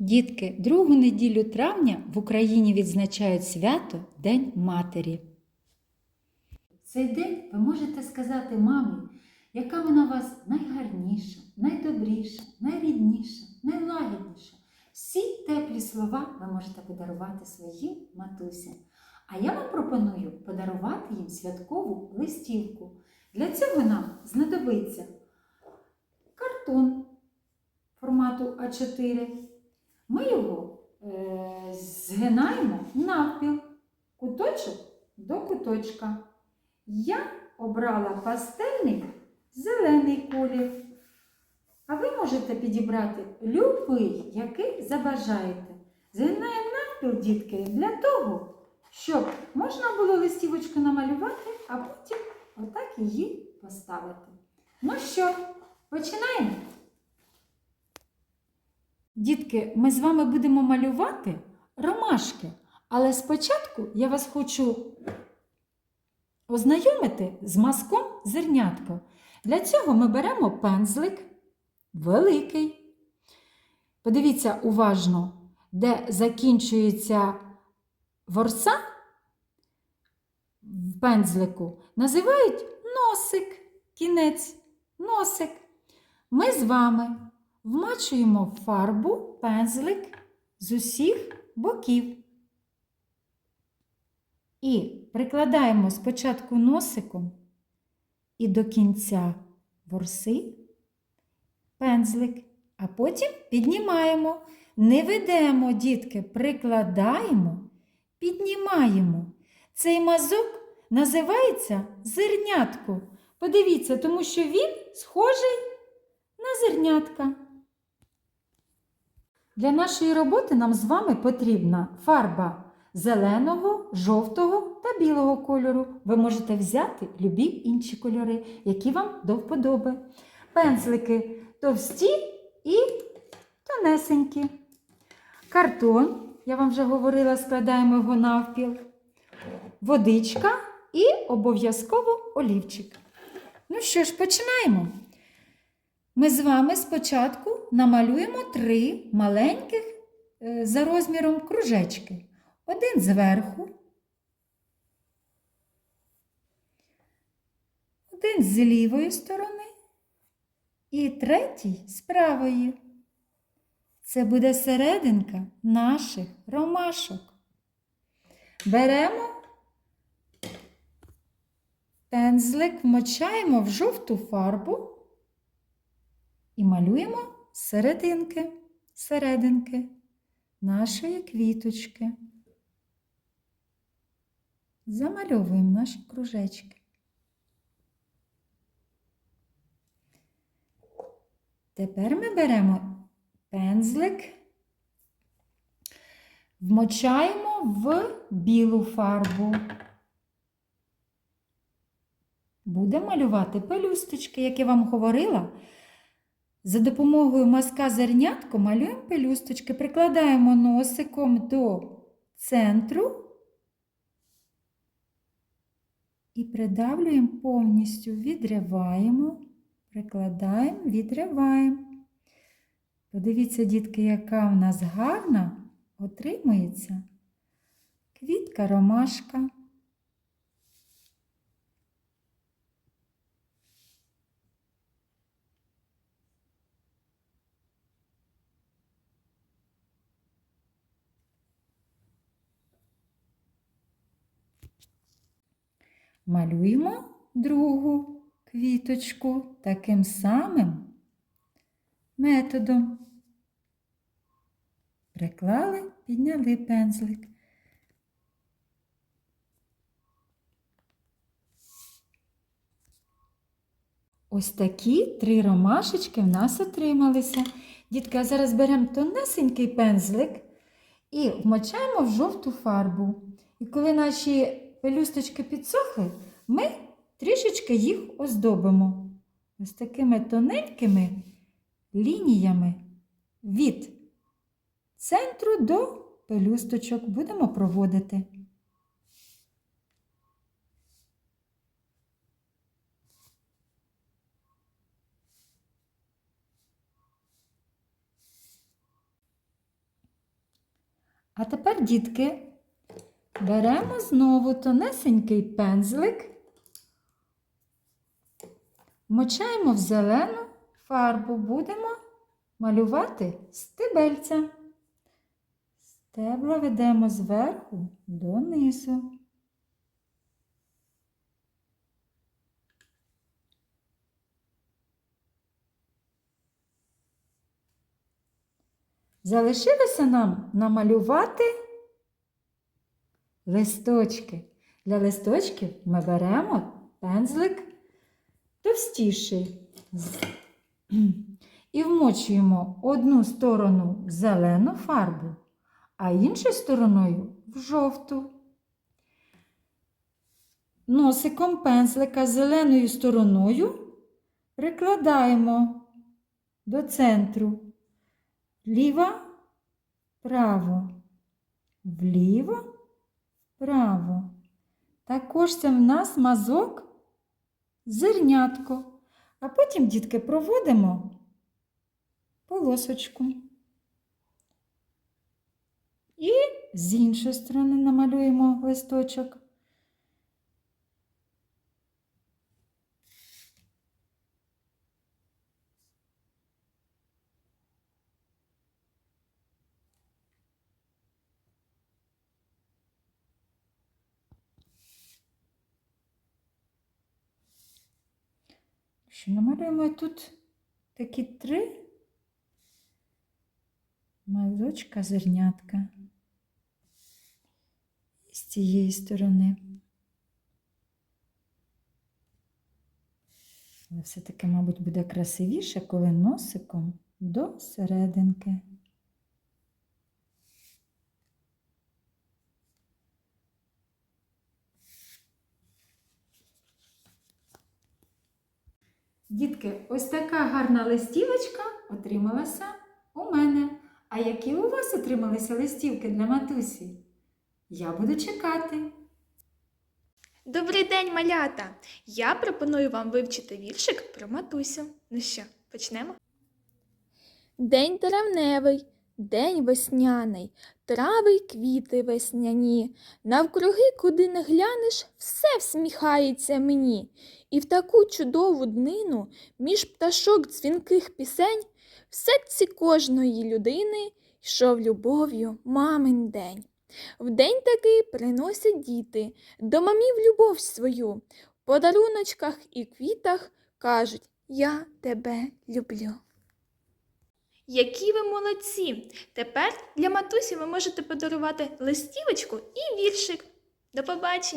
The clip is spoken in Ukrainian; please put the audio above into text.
Дітки, другу неділю травня в Україні відзначають свято День Матері. Цей день ви можете сказати мамі, яка вона у вас найгарніша, найдобріша, найрідніша, найлагідніша. Всі теплі слова ви можете подарувати своїм матусям. А я вам пропоную подарувати їм святкову листівку. Для цього нам знадобиться картон формату А4. Ми його е, згинаємо навпіл, куточок до куточка. Я обрала пастельний зелений колір. А ви можете підібрати любий, який забажаєте. Згинаємо навпіл, дітки, для того, щоб можна було листівочку намалювати, а потім отак її поставити. Ну що, починаємо? Дітки, ми з вами будемо малювати ромашки. Але спочатку я вас хочу ознайомити з мазком зернятко. Для цього ми беремо пензлик великий. Подивіться уважно, де закінчується ворса в пензлику, називають носик, кінець, носик. Ми з вами вмачуємо фарбу пензлик з усіх боків. І прикладаємо спочатку носиком і до кінця ворси пензлик, а потім піднімаємо. Не ведемо, дітки, прикладаємо, піднімаємо. Цей мазок називається зернятко. Подивіться, тому що він схожий на зернятка. Для нашої роботи нам з вами потрібна фарба зеленого, жовтого та білого кольору. Ви можете взяти любі інші кольори, які вам до вподоби. Пензлики товсті і тонесенькі. Картон, я вам вже говорила, складаємо його навпіл. Водичка і обов'язково олівчик. Ну що ж, починаємо. Ми з вами спочатку намалюємо три маленьких е, за розміром кружечки. Один зверху, один з лівої сторони і третій з правої. Це буде серединка наших ромашок. Беремо пензлик, вмочаємо в жовту фарбу і малюємо серединки, серединки нашої квіточки. Замальовуємо наші кружечки. Тепер ми беремо пензлик, вмочаємо в білу фарбу. Будемо малювати пелюсточки, як я вам говорила. За допомогою мазка зернятко малюємо пелюсточки, прикладаємо носиком до центру і придавлюємо повністю, відриваємо, прикладаємо, відриваємо. Подивіться, дітки, яка в нас гарна отримується квітка ромашка. Малюємо другу квіточку таким самим методом. Приклали, підняли пензлик. Ось такі три ромашечки в нас отрималися. Дітки, а зараз беремо тонесенький пензлик і вмочаємо в жовту фарбу. І коли наші пелюсточки підсохли, ми трішечки їх оздобимо ось такими тоненькими лініями від центру до пелюсточок будемо проводити. А тепер, дітки, беремо знову тонесенький пензлик, мочаємо в зелену фарбу, будемо малювати стебельця. Стебла ведемо зверху донизу. Залишилося нам намалювати листочки. Для листочків ми беремо пензлик товстіший і вмочуємо одну сторону в зелену фарбу, а іншою стороною в жовту. Носиком пензлика зеленою стороною прикладаємо до центру. Ліва, право, вліво, право. Також це в нас мазок зернятко. А потім, дітки, проводимо полосочку. І з іншої сторони намалюємо листочок. Що намалюємо тут такі три малочка зернятка з цієї сторони. Але все-таки, мабуть, буде красивіше, коли носиком до серединки. Дітки, ось така гарна листівочка отрималася у мене. А які у вас отрималися листівки для матусі? Я буду чекати. Добрий день, малята! Я пропоную вам вивчити віршик про матусю. Ну що, почнемо? День травневий, день весняний, трави й квіти весняні. Навкруги, куди не глянеш, все всміхається мені. І в таку чудову днину, між пташок дзвінких пісень, в серці кожної людини йшов любов'ю мамин день. В день такий приносять діти до мамів любов свою. В подаруночках і квітах кажуть Я тебе люблю. Які ви молодці! Тепер для матусі ви можете подарувати листівочку і віршик. До побачення!